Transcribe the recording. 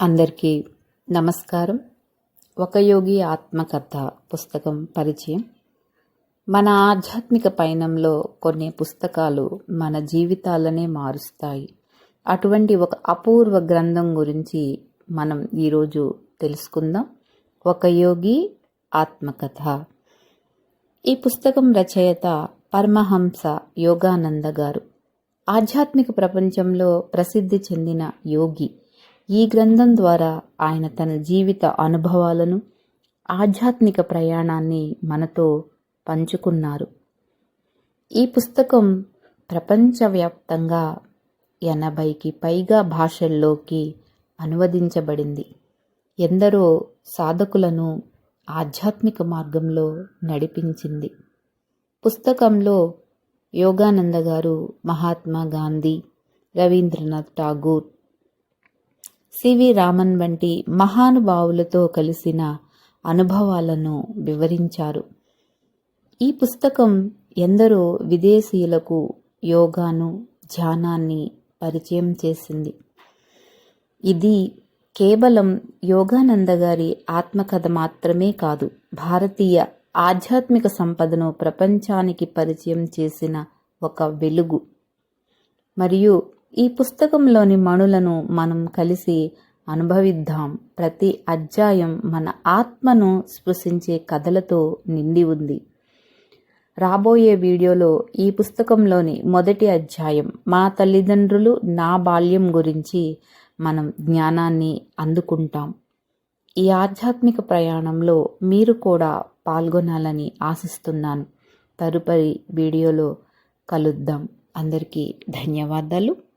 అందరికీ నమస్కారం. ఒక యోగి ఆత్మకథ పుస్తకం పరిచయం. మన ఆధ్యాత్మిక పయనంలో కొన్ని పుస్తకాలు మన జీవితాలనే మారుస్తాయి. అటువంటి ఒక అపూర్వ గ్రంథం గురించి మనం ఈరోజు తెలుసుకుందాం. ఒక యోగి ఆత్మకథ. ఈ పుస్తకం రచయిత పరమహంస యోగానంద గారు. ఆధ్యాత్మిక ప్రపంచంలో ప్రసిద్ధి చెందిన యోగి. ఈ గ్రంథం ద్వారా ఆయన తన జీవిత అనుభవాలను ఆధ్యాత్మిక ప్రయాణాన్ని మనతో పంచుకున్నారు. ఈ పుస్తకం ప్రపంచవ్యాప్తంగా ఎనభైకి పైగా భాషల్లోకి అనువదించబడింది. ఎందరో సాధకులను ఆధ్యాత్మిక మార్గంలో నడిపించింది. పుస్తకంలో యోగానంద గారు మహాత్మా గాంధీ రవీంద్రనాథ్ ఠాగూర్ సివి రామన్ వంటి మహానుభావులతో కలిసిన అనుభవాలను వివరించారు. ఈ పుస్తకం ఎందరో విదేశీయులకు యోగాను ధ్యానాన్ని పరిచయం చేసింది. ఇది కేవలం యోగానంద గారి ఆత్మకథ మాత్రమే కాదు భారతీయ ఆధ్యాత్మిక సంపదను ప్రపంచానికి పరిచయం చేసిన ఒక వెలుగు. మరియు ఈ పుస్తకంలోని మణులను మనం కలిసి అనుభవిద్దాం. ప్రతి అధ్యాయం మన ఆత్మను స్పృశించే కథలతో నిండి ఉంది. రాబోయే వీడియోలో ఈ పుస్తకంలోని మొదటి అధ్యాయం మా తల్లిదండ్రులు నా బాల్యం గురించి మనం జ్ఞానాన్ని అందుకుంటాం. ఈ ఆధ్యాత్మిక ప్రయాణంలో మీరు కూడా పాల్గొనాలని ఆశిస్తున్నాను. తదుపరి వీడియోలో కలుద్దాం. అందరికీ ధన్యవాదాలు.